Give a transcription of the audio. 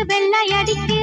வெள்ளை அடிக்கு